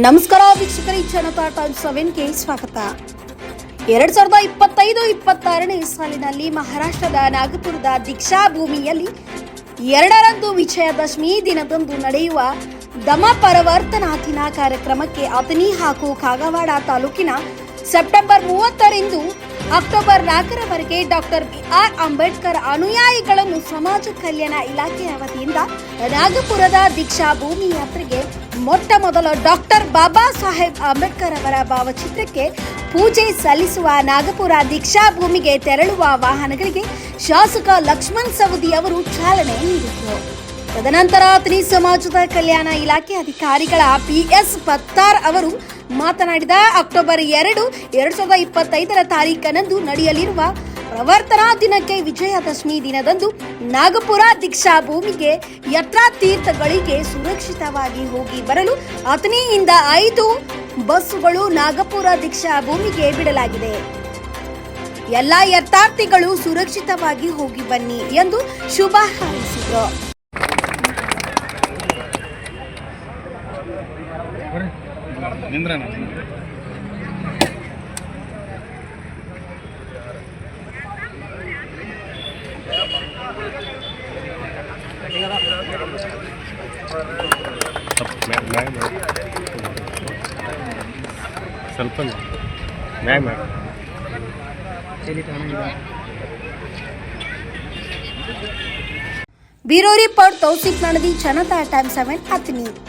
ನಮಸ್ಕಾರ ವೀಕ್ಷಕರೇ ಜನತಾ ಟೈಮ್ ಸೆವೆನ್ಗೆ ಸ್ವಾಗತ. ಎರಡ್ ಸಾವಿರದ ಇಪ್ಪತ್ತೈದು, ಇಪ್ಪತ್ತಾರನೇ ಸಾಲಿನಲ್ಲಿ ಮಹಾರಾಷ್ಟ್ರದ ನಾಗಪುರದ ದೀಕ್ಷಾ ಭೂಮಿಯಲ್ಲಿ ಎರಡರಂದು ವಿಜಯದಶಮಿ ದಿನದಂದು ನಡೆಯುವ ದಮ ಪರವರ್ತನಾ ದಿನ ಕಾರ್ಯಕ್ರಮಕ್ಕೆ ಅತನಿ ಹಾಗೂ ಕಾಗವಾಡ ತಾಲೂಕಿನ ಸೆಪ್ಟೆಂಬರ್ ಮೂವತ್ತರಂದು ಅಕ್ಟೋಬರ್ ನಾಲ್ಕರವರೆಗೆ ಡಾಕ್ಟರ್ ಬಿ ಆರ್ ಅಂಬೇಡ್ಕರ್ ಅನುಯಾಯಿಗಳನ್ನು ಸಮಾಜ ಕಲ್ಯಾಣ ಇಲಾಖೆಯ ವತಿಯಿಂದ ನಾಗಪುರದ ದೀಕ್ಷಾ ಭೂಮಿ ಯಾತ್ರೆಗೆ ಮೊಟ್ಟ ಮೊದಲ ಡಾಕ್ಟರ್ ಬಾಬಾ ಸಾಹೇಬ್ ಅಂಬೇಡ್ಕರ್ ಅವರ ಭಾವಚಿತ್ರಕ್ಕೆ ಪೂಜೆ ಸಲ್ಲಿಸುವ ನಾಗಪುರ ದೀಕ್ಷಾ ಭೂಮಿಗೆ ತೆರಳುವ ವಾಹನಗಳಿಗೆ ಶಾಸಕ ಲಕ್ಷ್ಮಣ್ ಸವದಿ ಅವರು ಚಾಲನೆ ನೀಡಿದರು. ತದನಂತರ ಅತನಿ ಸಮಾಜದ ಕಲ್ಯಾಣ ಇಲಾಖೆ ಅಧಿಕಾರಿಗಳ ಪಿ ಎಸ್ ಪತ್ತಾರ್ ಅವರು ಮಾತನಾಡಿದ ಅಕ್ಟೋಬರ್ ಎರಡು, ಎರಡ್ ಸಾವಿರದ ಇಪ್ಪತ್ತೈದರ ತಾರೀಖನಂದು ನಡೆಯಲಿರುವ ಪ್ರವರ್ತನಾ ದಿನಕ್ಕೆ ವಿಜಯದಶಮಿ ದಿನದಂದು ನಾಗಪುರ ದೀಕ್ಷಾ ಭೂಮಿಗೆ ಯಾತ್ರಾತೀರ್ಥಗಳಿಗೆ ಸುರಕ್ಷಿತವಾಗಿ ಹೋಗಿ ಬರಲು ಅತನಿಯಿಂದ ಐದು ಬಸ್ಸುಗಳು ನಾಗಪುರ ದೀಕ್ಷಾ ಭೂಮಿಗೆ ಬಿಡಲಾಗಿದೆ. ಎಲ್ಲ ಯಥಾರ್ಥಿಗಳು ಸುರಕ್ಷಿತವಾಗಿ ಹೋಗಿ ಬನ್ನಿ ಎಂದು ಶುಭ ಹಾರೈಸಿದರು. ನಿಂದ್ರಣ ಸ್ವಲ್ಪ ಮ್ಯಾಗ ಮ್ಯಾಗ bureau report Tauseef ನಡದಿ Janata time seven Athani